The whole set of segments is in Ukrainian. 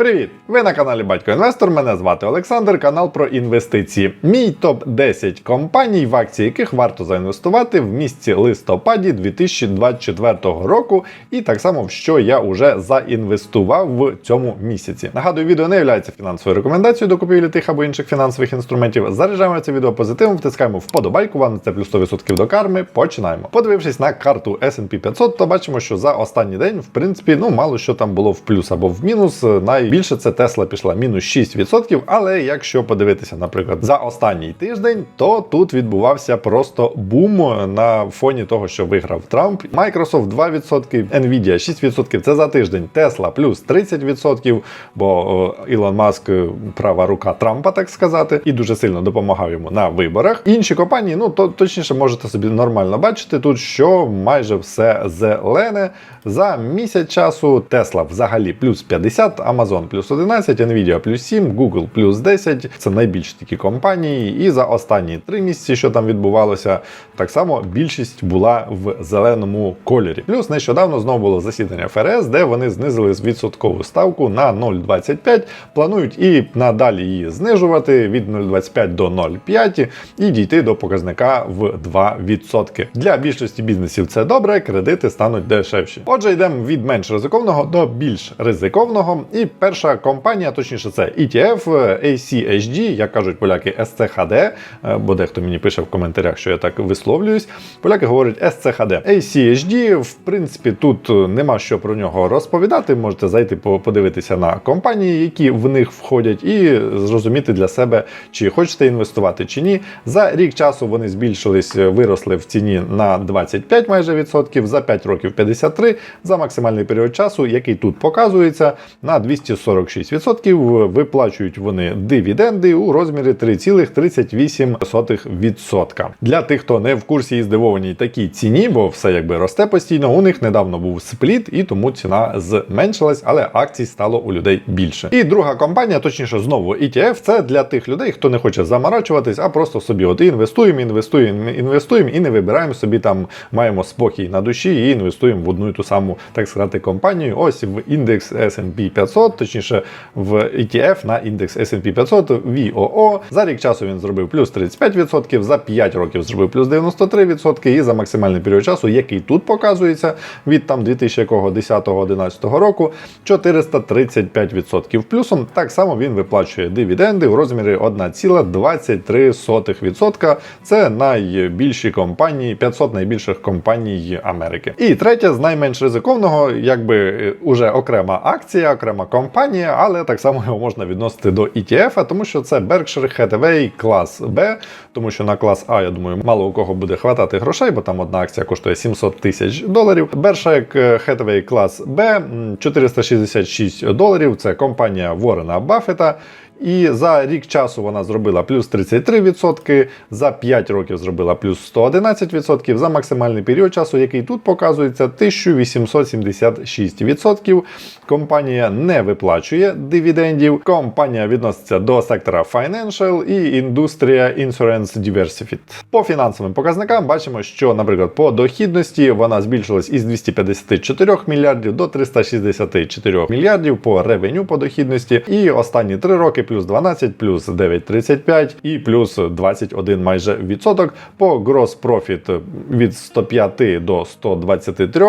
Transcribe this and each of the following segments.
Привіт! Ви на каналі Батько Інвестор. Мене звати Олександр, канал про інвестиції. Мій топ 10 компаній, в акції яких варто заінвестувати в місці листопаді 2024 року, і так само в що я вже заінвестував в цьому місяці. Нагадую, відео не є фінансовою рекомендацією до купівлі тих або інших фінансових інструментів. Заряджаємо це відео позитивом, втискаємо вподобайку. Вам це плюс 100% до карми. Починаємо. Подивившись на карту S&P 500, то бачимо, що за останній день, в принципі, ну мало що там було в плюс або в мінус. Найбільше це Тесла пішла мінус 6%. Але якщо подивитися, наприклад, за останній тиждень, то тут відбувався просто бум на фоні того, що виграв Трамп. Microsoft 2%, Nvidia 6%. Це за тиждень. Tesla плюс 30%, бо Ілон Маск е, права рука Трампа, так сказати, і дуже сильно допомагав йому на виборах. Інші компанії, ну то точніше, можете собі нормально бачити тут, що майже все зелене. За місяць часу Tesla взагалі плюс 50, Amazon плюс 11, Nvidia плюс 7, Google плюс 10. Це найбільші такі компанії. І за останні три місяці, що там відбувалося, так само більшість була в зеленому кольорі. Плюс нещодавно знову було засідання ФРС, де вони знизили відсоткову ставку на 0,25. Планують і надалі її знижувати від 0,25 до 0,5 і дійти до показника в 2%. Для більшості бізнесів це добре, кредити стануть дешевші. Отже, йдемо від менш ризикованого до більш ризикованого. І перша компанія, точніше, це ETF ACHD, як кажуть поляки, SCHD, е, бо дехто мені пише в коментарях, що я так висловлююсь. Поляки говорять SCHD. ACHD, в принципі, тут нема що про нього розповідати. Можете зайти подивитися на компанії, які в них входять, і зрозуміти для себе, чи хочете інвестувати чи ні. За рік часу вони збільшились, виросли в ціні на 25 майже відсотків, за 5 років 53, за максимальний період часу, який тут показується, на 246%. Виплачують вони дивіденди у розмірі 3,38%. Для тих, хто не в курсі і здивованій такій ціні, бо все якби росте постійно. У них недавно був спліт, і тому ціна зменшилась, але акцій стало у людей більше. І друга компанія, точніше, знову ETF, це для тих людей, хто не хоче заморачуватись, а просто собі от інвестуємо, інвестуємо, інвестуємо і не вибираємо собі там, маємо спокій на душі і інвестуємо в одну і ту саму, так сказати, компанію. Ось в індекс S&P 500, точніше в ETF на індекс S&P 500 VOO. За рік часу він зробив плюс 35%, за 5 років зробив плюс 93% і за максимальний період часу, який тут показується від там 2010-2011 року, 435% плюсом. Так само він виплачує дивіденди у розмірі 1,23%. Це найбільші компанії, 500 найбільших компаній Америки. І третє з найменш ризикованого, якби е, уже окрема акція, окрема компанія, але так само його можна відносити до ETF, тому що це Berkshire Hathaway клас Б, тому що на клас А, я думаю, мало у кого буде хватати грошей, бо там одна акція коштує 700 тисяч доларів. Berkshire Hathaway клас Б 466 доларів. Це компанія Ворена Баффета. І за рік часу вона зробила плюс 33%, за 5 років зробила плюс 111%, за максимальний період часу, який тут показується, 1876%. Компанія не виплачує дивідендів. Компанія відноситься до сектора Financial і індустрія Insurance Diversified. По фінансовим показникам бачимо, що, наприклад, по дохідності вона збільшилась із 254 мільярдів до 364 мільярдів по ревеню по дохідності. І останні 3 роки плюс 12, плюс 9,35 і плюс 21 майже відсоток. По gross profit від 105 до 123,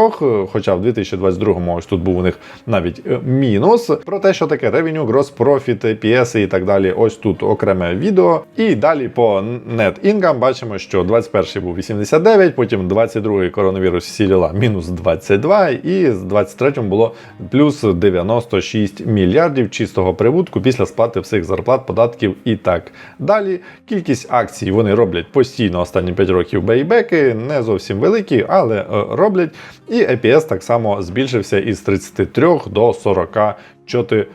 хоча в 2022 ось тут був у них навіть е, мінус. Про те, що таке revenue, gross profit, EPS і так далі. Ось тут окреме відео. І далі по net income бачимо, що 21 був 89, потім 22 коронавірус сіліла мінус 22, і з 23 було плюс 96 мільярдів чистого прибутку після сплати всіх зарплат, податків і так далі. Кількість акцій вони роблять постійно останні 5 років бейбеки, не зовсім великі, але е, роблять. І EPS так само збільшився із 33 до 44.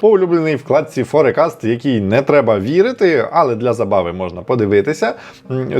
По улюбленій вкладці Forecast, якій не треба вірити, але для забави можна подивитися,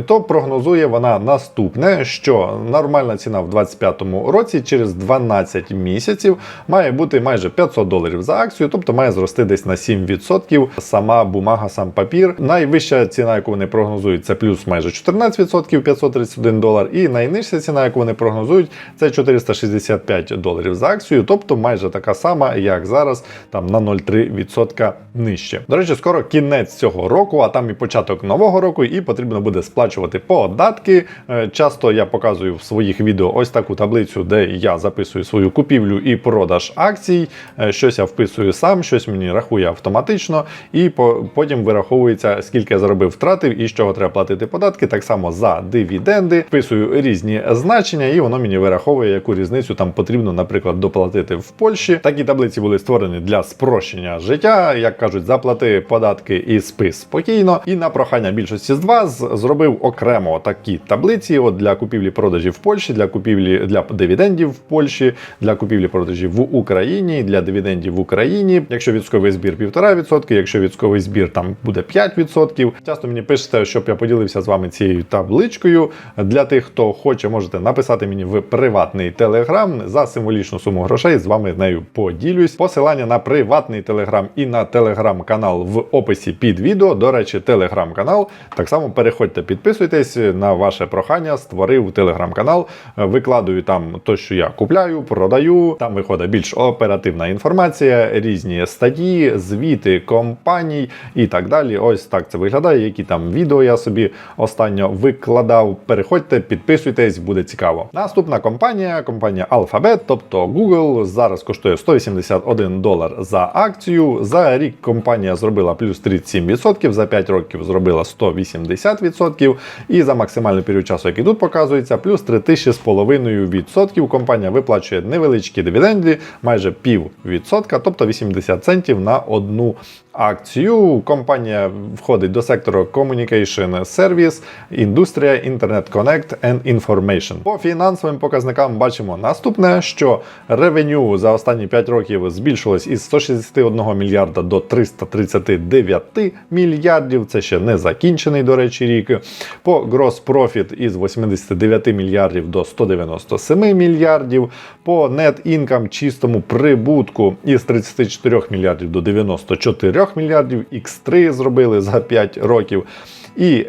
то прогнозує вона наступне, що нормальна ціна в 2025 році через 12 місяців має бути майже 500 доларів за акцію, тобто має зрости десь на 7% сама бумага, сам папір. Найвища ціна, яку вони прогнозують, це плюс майже 14%, 531 долар. І найнижча ціна, яку вони прогнозують, це 465 доларів за акцію, тобто майже така сама, як зараз там на 0,3% нижче. До речі, скоро кінець цього року, а там і початок нового року, і потрібно буде сплачувати податки. Е, Часто я показую в своїх відео ось таку таблицю, де я записую свою купівлю і продаж акцій. Е, Щось я вписую сам, щось мені рахує автоматично, і потім вираховується, скільки я заробив втратив і з чого треба платити податки. Так само за дивіденди. Вписую різні значення, і воно мені вираховує, яку різницю там потрібно, наприклад, доплатити в Польщі. Такі таблиці були створені для спрощення життя. Як кажуть, заплати податки і спи спокійно. І на прохання більшості з вас зробив окремо такі таблиці. От для купівлі продажів в Польщі, для купівлі для дивідендів в Польщі, для купівлі продажів в Україні, для дивідендів в Україні. Якщо відсотковий збір 1,5%, якщо відсотковий збір там буде 5%. Часто мені пишете, щоб я поділився з вами цією табличкою. Для тих, хто хоче, можете написати мені в приватний телеграм за символічну суму грошей. З вами нею поділюсь. Посилання на приватний телеграм і на телеграм-канал в описі під відео. До речі, телеграм-канал. Так само переходьте, підписуйтесь на ваше прохання. Створив телеграм-канал. Викладую там те, що я купляю, продаю. Там виходить більш оперативна інформація, різні статті, звіти компаній і так далі. Ось так це виглядає. Які там відео я собі останньо викладав. Переходьте, підписуйтесь, буде цікаво. Наступна компанія, компанія Alphabet, тобто Google, зараз коштує 181 долар за акцію. За рік компанія зробила плюс 37%, за 5 років зробила 180%. І за максимальний період часу, який тут показується, плюс 3000,5%. Компанія виплачує невеличкі дивіденди, майже пів відсотка, тобто 80 центів на одну акцію. Компанія входить до сектору Communication Service, індустрія, Internet Connect and Information. По фінансовим показникам бачимо наступне, що ревеню за останні 5 років збільшилось із 161 мільярда до 339 мільярдів. Це ще не закінчений, до речі, рік. По gross profit із 89 мільярдів до 197 мільярдів. По net income чистому прибутку із 34 мільярдів до 94 мільярдів. X3 зробили за 5 років. І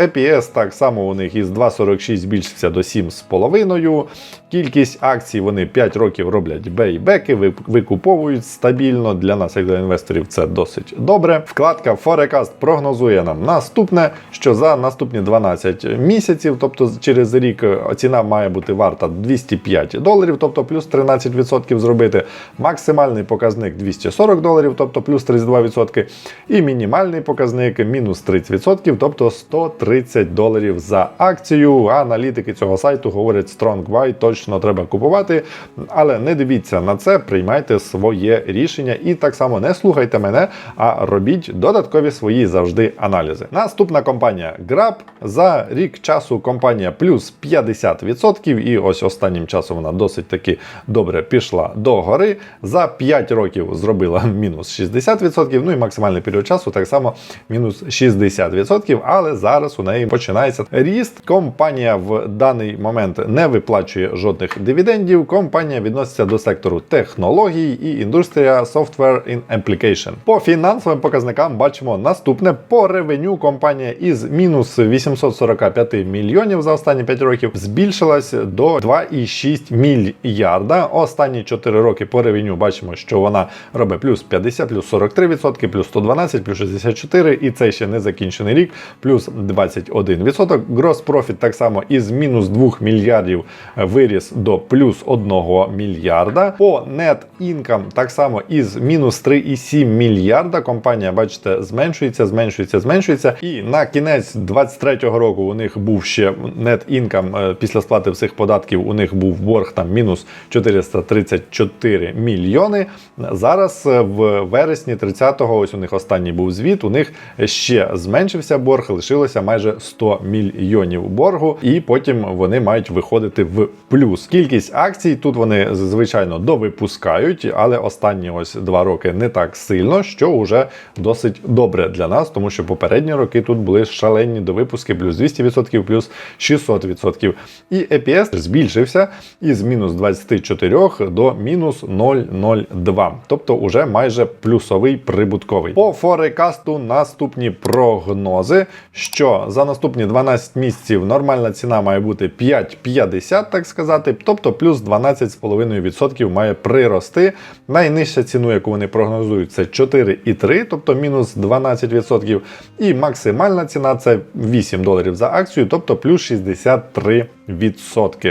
EPS так само у них із 2,46 збільшився до 7,5. Кількість акцій вони 5 років роблять бейбеки, викуповують стабільно. Для нас, як для інвесторів, це досить добре. Вкладка Forecast прогнозує нам наступне, що за наступні 12 місяців, тобто через рік, ціна має бути варта 205 доларів, тобто плюс 13% зробити. Максимальний показник 240 доларів, тобто плюс 32%. І мінімальний показник мінус 30%, тобто 130 доларів за акцію. Аналітики цього сайту говорять Strong Buy, точно треба купувати. Але не дивіться на це, приймайте своє рішення і так само не слухайте мене, а робіть додаткові свої завжди аналізи. Наступна компанія Grab. За рік часу компанія плюс 50%, і ось останнім часом вона досить таки добре пішла до гори. За 5 років зробила мінус 60%, ну і максимальний період часу так само мінус 60%. Але зараз у неї починається ріст. Компанія в даний момент не виплачує жодних дивідендів. Компанія відноситься до сектору технологій і індустрія Software in Application. По фінансовим показникам бачимо наступне по ревеню. Компанія із мінус 845 мільйонів за останні 5 років збільшилась до 2,6 мільярда. Останні 4 роки по ревеню бачимо, що вона робить плюс 50, плюс 43%, плюс 112, плюс 64, і це ще не закінчений рік, плюс 21%. Gross profit так само із мінус 2 мільярдів виріс до плюс 1 мільярда. По net income так само із мінус 3,7 мільярда. Компанія, бачите, зменшується, зменшується, зменшується. І на кінець 23-го року у них був ще net income е, після сплати всіх податків. У них був борг там мінус 434 мільйони. Зараз е, в вересні 30-го, ось у них останній був звіт. У них ще зменшився борг, лишилося майже 100 мільйонів боргу, і потім вони мають виходити в плюс. Кількість акцій тут вони звичайно довипускають, але останні ось два роки не так сильно, що вже досить добре для нас, тому що попередні роки тут були шалені довипуски, плюс 200%, плюс 600%. І EPS збільшився із мінус 24 до мінус 0,02, тобто уже майже плюсовий прибутковий. По форекасту наступні прогнози. Прогнози, що за наступні 12 місяців нормальна ціна має бути 5,50, так сказати, тобто плюс 12,5% має прирости. Найнижча ціну, яку вони прогнозують, це 4,3, тобто мінус 12%. І максимальна ціна це 8 доларів за акцію, тобто плюс 63 відсотки.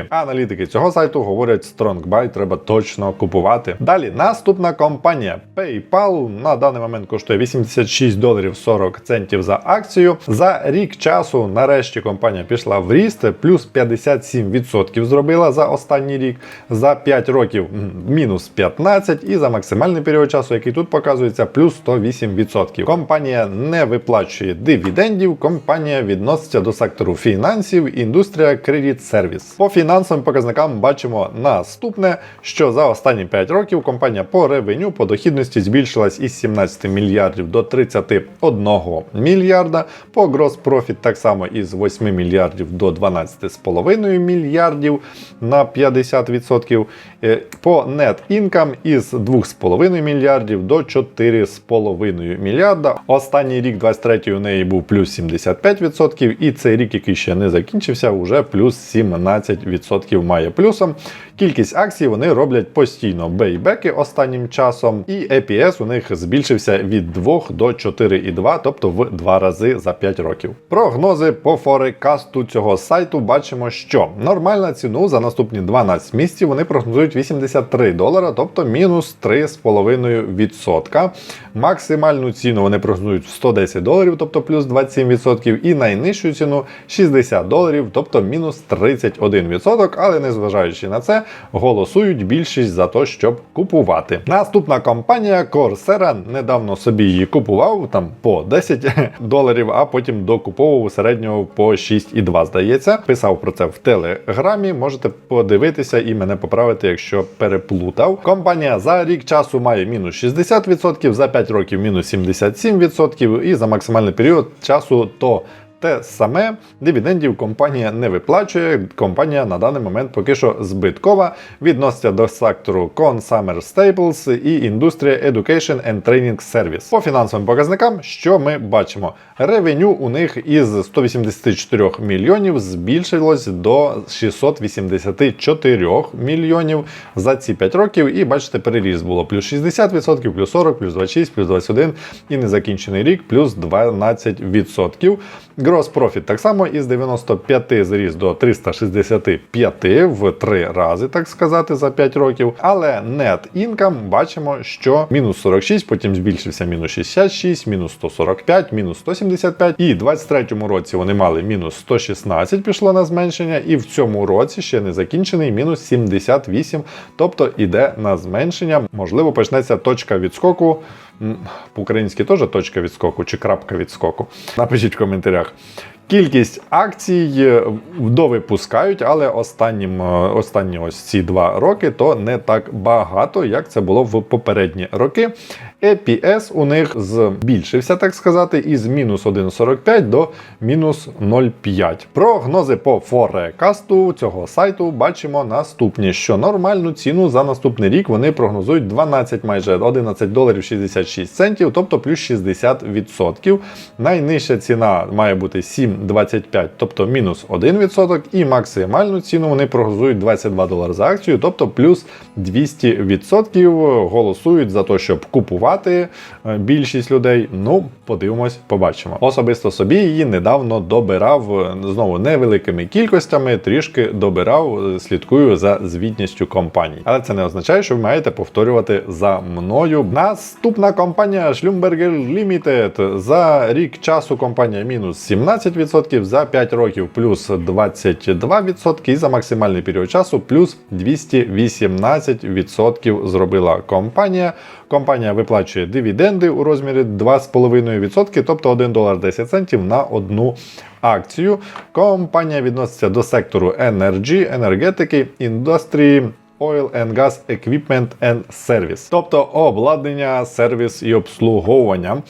Аналітики цього сайту говорять, Strong Buy треба точно купувати. Далі наступна компанія PayPal на даний момент коштує 86 доларів 40 центів за акцію. За рік часу нарешті компанія пішла в ріст, плюс 57% зробила за останній рік. За 5 років мінус 15 і за максимальний період часу, який тут показується, плюс 108%. Компанія не виплачує дивідендів. Компанія відноситься до сектору фінансів, індустрія, кредит сервіс. По фінансовим показникам бачимо наступне, що за останні 5 років компанія по ревеню по дохідності збільшилась із 17 мільярдів до 31 мільярда. По gross profit так само із 8 мільярдів до 12,5 мільярдів на 50%. Е, По net income із 2,5 мільярдів до 4,5 мільярда. Останній рік 23 у неї був плюс 75%, і цей рік, який ще не закінчився, вже плюс 17% має плюсом. Кількість акцій вони роблять постійно бейбеки останнім часом, і EPS у них збільшився від 2 до 4,2, тобто в 2 рази за 5 років. Прогнози по форекасту цього сайту бачимо, що нормальна ціну за наступні 12 місяців вони прогнозують 83 долара, тобто мінус 3,5%. Максимальну ціну вони прогнозують в 110 доларів, тобто плюс 27%, і найнижчу ціну 60 доларів, тобто мінус 31%. Але незважаючи на це, голосують більшість за те, щоб купувати. Наступна компанія Coursera недавно собі її купував там по 10 доларів, а потім докуповував середнього по 6,2, здається. Писав про це в телеграмі. Можете подивитися і мене поправити, якщо переплутав. Компанія за рік часу має мінус 60%, за 5 років мінус 77%, і за максимальний період часу то. Те саме дивідендів компанія не виплачує. Компанія на даний момент поки що збиткова. Відноситься до сектору Consumer Staples і індустрія Education and Training Service. По фінансовим показникам, що ми бачимо? Ревеню у них із 184 мільйонів збільшилось до 684 мільйонів за ці 5 років. І бачите, переріз було плюс 60%, плюс 40, плюс 26, плюс 21 і незакінчений рік плюс 12%. Gross Profit так само із 95 зріс до 365 в 3 рази, так сказати, за 5 років. Але Net Income бачимо, що мінус 46, потім збільшився мінус 66, мінус 145, мінус 175. І в 23-му році вони мали мінус 116, пішло на зменшення, і в цьому році ще не закінчений мінус 78, тобто іде на зменшення. Можливо, почнеться точка відскоку. По-українськи теж точка відскоку чи крапка відскоку. Напишіть в коментарях. Кількість акцій е, довипускають, але останнім, е, останні ось ці два роки то не так багато, як це було в попередні роки. EPS у них збільшився, так сказати, із мінус 1,45 до мінус 0,5. Прогнози по форекасту цього сайту бачимо наступні, що нормальну ціну за наступний рік вони прогнозують 12 майже 11 доларів 66 центів, тобто плюс 60%. Найнижча ціна має бути 7,25, тобто мінус 1%, і максимальну ціну вони прогнозують 22 долари за акцію, тобто плюс 200%. Голосують за те, щоб купувати е, більшість людей. Ну, подивимось, побачимо. Особисто собі її недавно добирав знову невеликими кількостями, трішки добирав, слідкую за звітністю компаній. Але це не означає, що ви маєте повторювати за мною. Наступна компанія Schlumberger Limited. За рік часу компанія мінус 17%, за 5 років плюс 22%, і за максимальний період часу плюс 218% зробила компанія. Компанія виплачує дивіденди у розмірі 2,5%, тобто 1 долар 10 центів на одну акцію. Компанія відноситься до сектору Energy, енергетики, індустрії. Oil and Gas Equipment and Service, тобто обладнання, сервіс і обслуговування.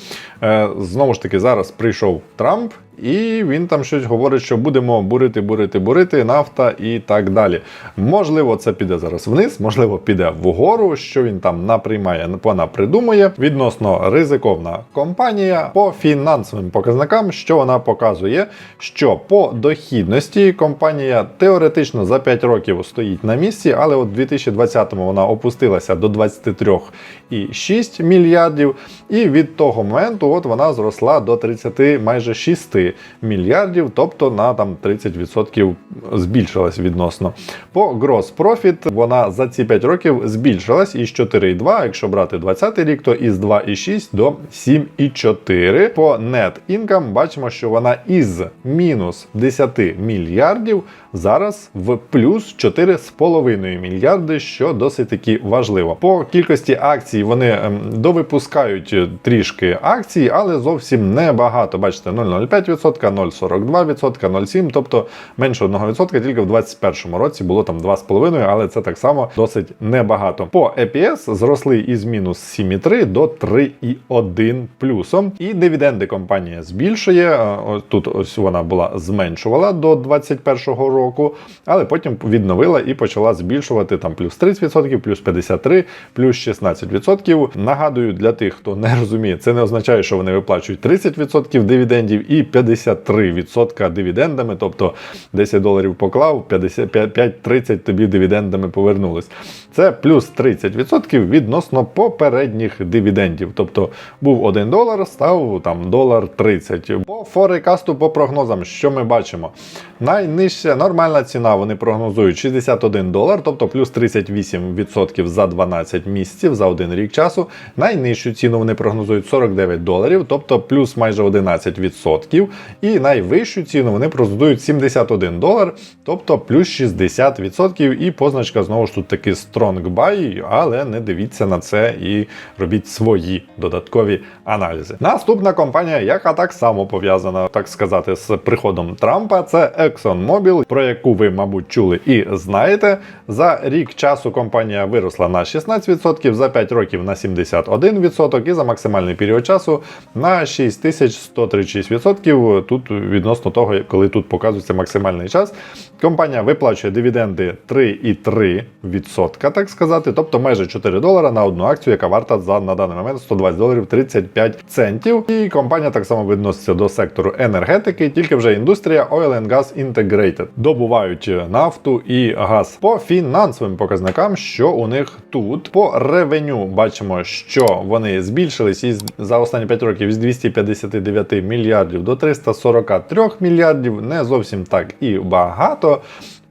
Е, знову ж таки, зараз прийшов Трамп і він там щось говорить, що будемо бурити, бурити, бурити, нафта і так далі. Можливо, це піде зараз вниз, можливо, піде вгору. Що він там наприймає, вона придумає. Відносно ризиковна компанія по фінансовим показникам, що вона показує, що по дохідності компанія теоретично за 5 років стоїть на місці, але у 2020-му вона опустилася до 23,6 мільярдів, і від того моменту от вона зросла до 30 майже 6 мільярдів, тобто на там 30% збільшилась відносно. По gross profit вона за ці 5 років збільшилась із 4,2, а якщо брати 20 рік, то із 2,6 до 7,4. По net income бачимо, що вона із мінус 10 мільярдів зараз в плюс 4,5 мільярди, що досить таки важливо. По кількості акцій вони ем, довипускають трішки акцій, але зовсім небагато. Бачите, 0,05%, 0,42%, 0,7%, тобто менше 1%, тільки в 2021 році було там 2,5%, але це так само досить небагато. По EPS зросли із мінус 7,3 до 3,1 плюсом. І дивіденди компанія збільшує. Е, Тут ось вона була зменшувала до 2021 року, але потім відновила і почала збільшувати там плюс 30%, плюс 53%, плюс 16%. Нагадую для тих, хто не розуміє, це не означає, що вони виплачують 30% дивідендів і 53% дивідендами, тобто 10 доларів поклав, 55-30 тобі дивідендами повернулись. Це плюс 30% відносно попередніх дивідендів. Тобто був 1 долар, став там долар 30. По форекасту, по прогнозам, що ми бачимо? Найнижча нормальна ціна вони прогнозують 61 долар, тобто плюс 38% за 12 місяців за один рік часу. Найнижчу ціну вони прогнозують 49 доларів, тобто плюс майже 11%. І найвищу ціну вони прогнозують 71 долар, тобто плюс 60%. І позначка знову ж тут таки strong buy, але не дивіться на це і робіть свої додаткові аналізи. Наступна компанія, яка так само пов'язана, так сказати, з приходом Трампа, це ExxonMobil, про яку ви, мабуть, чули і знаєте. За рік часу компанія виросла на 16%, за 5 років на 71% і за максимальний період часу на 6136%. Тут відносно того, коли тут показується максимальний час. Компанія виплачує дивіденди 3,3%, так сказати, тобто майже 4 долара на одну акцію, яка варта за на даний момент 120 доларів 35 центів. І компанія так само відноситься до сектору енергетики, тільки вже індустрія Oil and Gas Integrated. Добувають нафту і газ. По фінансовим показникам, що у них тут по ревеню бачимо, що вони збільшились із за останні 5 років з 259 мільярдів до 343 мільярдів. Не зовсім так і багато.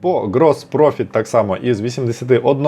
По profit так само із 81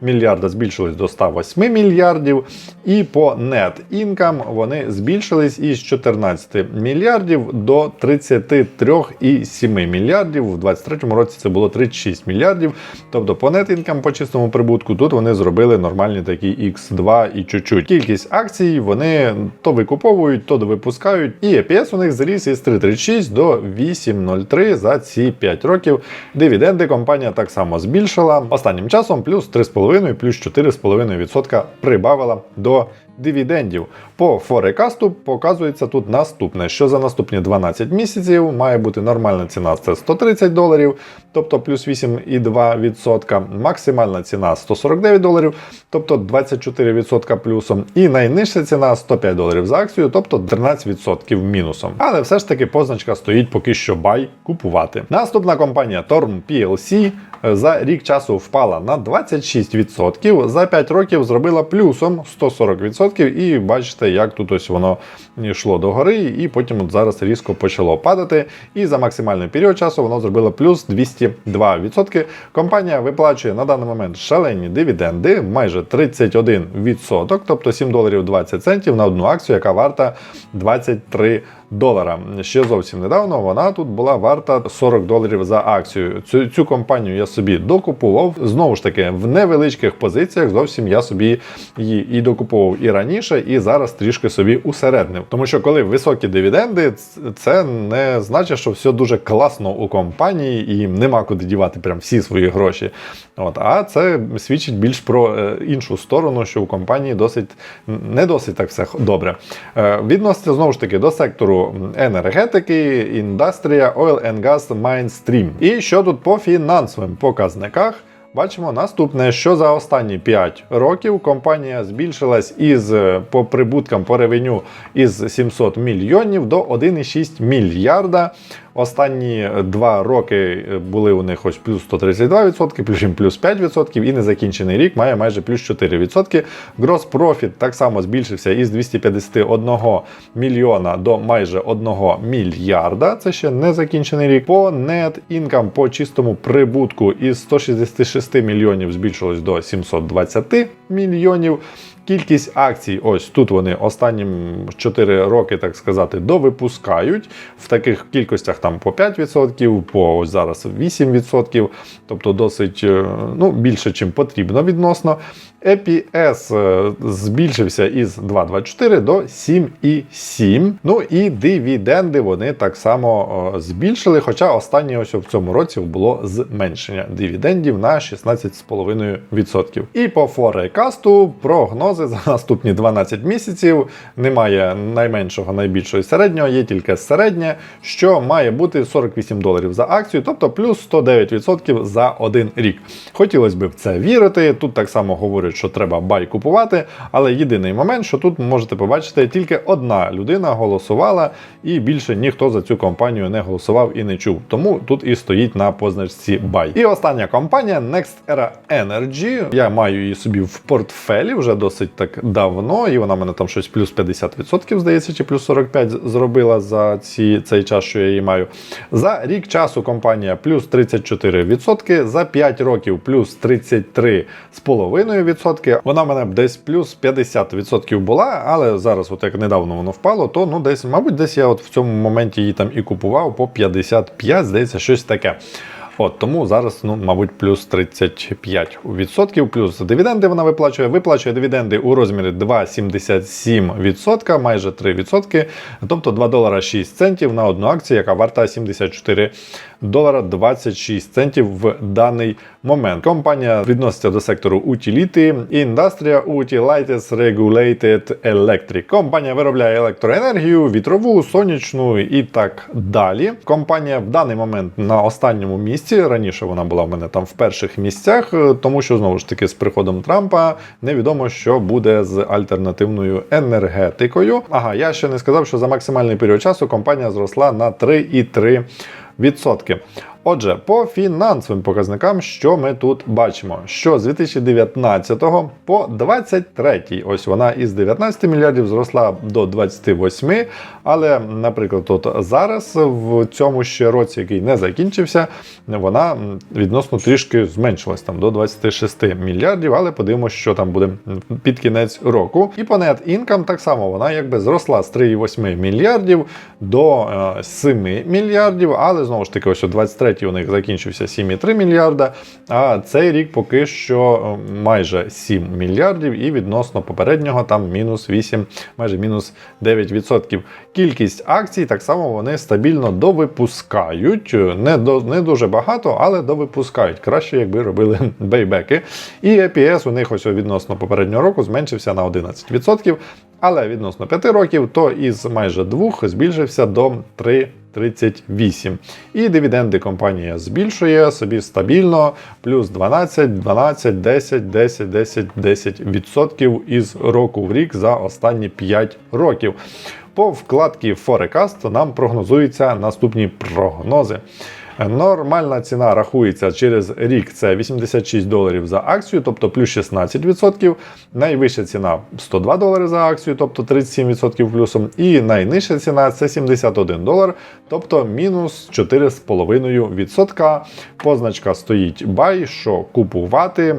мільярда збільшились до 108 мільярдів. І по net income вони збільшились із 14 мільярдів до 33,7 мільярдів. У 2023 році це було 36 мільярдів. Тобто по net income, по чистому прибутку, тут вони зробили нормальні такі X2 і чуть-чуть. Кількість акцій вони то викуповують, то довипускають. І EPS у них зріс із 3,36 до 8,03 за ці 5 років. Дивіденди компанія так само збільшила. Останнім часом плюс 3,5, плюс 4,5% прибавила до дивідендів. По форекасту показується тут наступне, що за наступні 12 місяців має бути нормальна ціна це 130 доларів, тобто плюс 8,2%, максимальна ціна 149 доларів, тобто 24% плюсом. І найнижча ціна 105 доларів за акцію, тобто 13% мінусом. Але все ж таки позначка стоїть поки що бай купувати. Наступна компанія Torm PLC за рік часу впала на 26%, за 5 років зробила плюсом 140%. І бачите, як тут ось воно йшло догори, і потім от зараз різко почало падати. І за максимальний період часу воно зробило плюс 202%. Компанія виплачує на даний момент шалені дивіденди, майже 31%, тобто 7 доларів 20 центів на одну акцію, яка варта 23 долара. Ще зовсім недавно вона тут була варта 40 доларів за акцію. Цю, цю компанію я собі докупував. Знову ж таки, в невеличких позиціях зовсім я собі її і докуповував і раніше, і зараз трішки собі усереднив. Тому що коли високі дивіденди, це не значить, що все дуже класно у компанії і нема куди дівати прям всі свої гроші. От, А це свідчить більш про е, іншу сторону, що у компанії досить не досить так все добре. Е, відноситься знову ж таки до сектору сектору енергетики, індустрія Oil and Gas Mainstream. І що тут по фінансовим показниках? Бачимо наступне, що за останні 5 років компанія збільшилась із е, по прибуткам по ревеню із 700 мільйонів до 1,6 мільярда. Останні два роки були у них ось плюс 132%, потім плюс 5%, і незакінчений рік має майже плюс 4%. Gross profit так само збільшився із 251 мільйона до майже 1 мільярда. Це ще не закінчений рік. По net income, по чистому прибутку із 166 мільйонів збільшилось до 720 мільйонів. Кількість акцій, ось тут вони останні 4 роки, так сказати, довипускають в таких кількостях там по 5%, по ось зараз 8%, тобто досить е, ну, більше, чим потрібно відносно. EPS е, збільшився із 2,24 до 7,7. Ну і дивіденди вони так само е, збільшили, хоча останнє ось в цьому році було зменшення дивідендів на 16,5%. І по форекасту прогнози за наступні 12 місяців немає найменшого, найбільшого і середнього, є тільки середнє, що має бути 48 доларів за акцію, тобто плюс 109% за один рік. Хотілося б в це вірити. Тут так само говорять, що треба бай купувати, але єдиний момент, що тут можете побачити, тільки одна людина голосувала, і більше ніхто за цю компанію не голосував і не чув. Тому тут і стоїть на позначці бай. І остання компанія Next Era Energy. Я маю її собі в портфелі вже досить так давно, і вона мене там щось плюс 50%, здається, чи плюс 45% зробила за ці, цей час, що я її маю. За рік часу компанія плюс 34%, за 5 років плюс 33,5%. Вона мене десь плюс 50% була, але зараз, от як недавно воно впало, то ну десь, мабуть, десь я от в цьому моменті її там і купував по 55, здається, щось таке. От тому зараз, ну, мабуть, плюс 35%, плюс дивіденди вона виплачує. Виплачує дивіденди у розмірі 2,77%, майже 3%, тобто 2 долара 6 центів на одну акцію, яка варта 74 долара 26 центів в даний. Компанія відноситься до сектору Utility, Industria Utilities Regulated Electric. Компанія виробляє електроенергію, вітрову, сонячну і так далі. Компанія в даний момент на останньому місці. Раніше вона була в мене там в перших місцях, е, тому що знову ж таки з приходом Трампа невідомо, що буде з альтернативною енергетикою. Ага, я ще не сказав, що за максимальний період часу компанія зросла на 3,3%. Отже, по фінансовим показникам, що ми тут бачимо? Що з 2019 по 2023, ось вона із 19 мільярдів зросла до 28, але, наприклад, тут зараз, в цьому ще році, який не закінчився, вона відносно трішки зменшилась там до 26 мільярдів, але подивимося, що там буде під кінець року. І по net income так само вона якби зросла з 3,8 мільярдів до 7 мільярдів, але знову ж таки, ось у 23 у них закінчився 7,3 мільярда. А цей рік поки що майже 7 мільярдів, і відносно попереднього там мінус 8, майже мінус 9%. Кількість акцій так само вони стабільно довипускають. Не до не дуже багато, але довипускають. Краще, якби робили бейбеки. І EPS у них ось відносно попереднього року зменшився на 11%. Але відносно 5 років, то із майже 2 збільшився до 3. 38. І дивіденди компанія збільшує собі стабільно, плюс 12, 12, 10, 10, 10, 10 відсотків із року в рік за останні 5 років. По вкладці Forecast нам прогнозуються наступні прогнози. Нормальна ціна рахується через рік це 86 доларів за акцію, тобто плюс 16%. Найвища ціна 102 долари за акцію, тобто 37% плюсом. І найнижча ціна це 71 долар, тобто мінус 4,5%. Позначка стоїть buy, що купувати.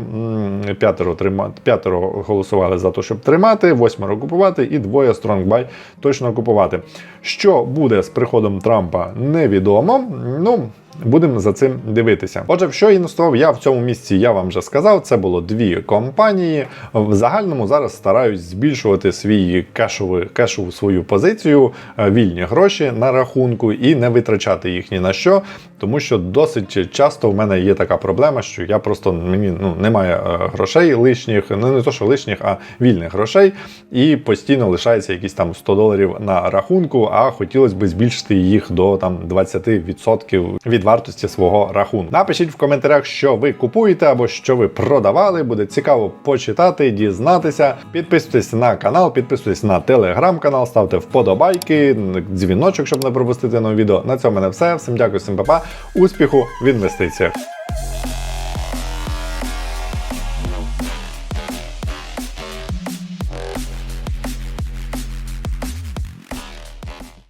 П'ятеро трима... П'ятеро голосували за те, щоб тримати, восьмеро купувати, і двоє buy точно купувати. Що буде з приходом Трампа, невідомо. Ну, Будемо за цим дивитися. Отже, в що інвестував я в цьому місці, я вам вже сказав. Це було дві компанії. В загальному зараз стараюсь збільшувати свій кешову, кешову свою позицію, вільні гроші на рахунку і не витрачати їх ні на що. тому що досить часто в мене є така проблема, що я просто мені ну, немає е, грошей лишніх, ну не то, що лишніх, а вільних грошей, і постійно лишається якісь там 100 доларів на рахунку, а хотілося б збільшити їх до там 20% від вартості свого рахунку. Напишіть в коментарях, що ви купуєте або що ви продавали. Буде цікаво почитати, дізнатися. Підписуйтесь на канал, підписуйтесь на телеграм-канал, ставте вподобайки, дзвіночок, щоб не пропустити нове відео. На цьому мене все. Всім дякую, всім па-па. Успіху в інвестиціях.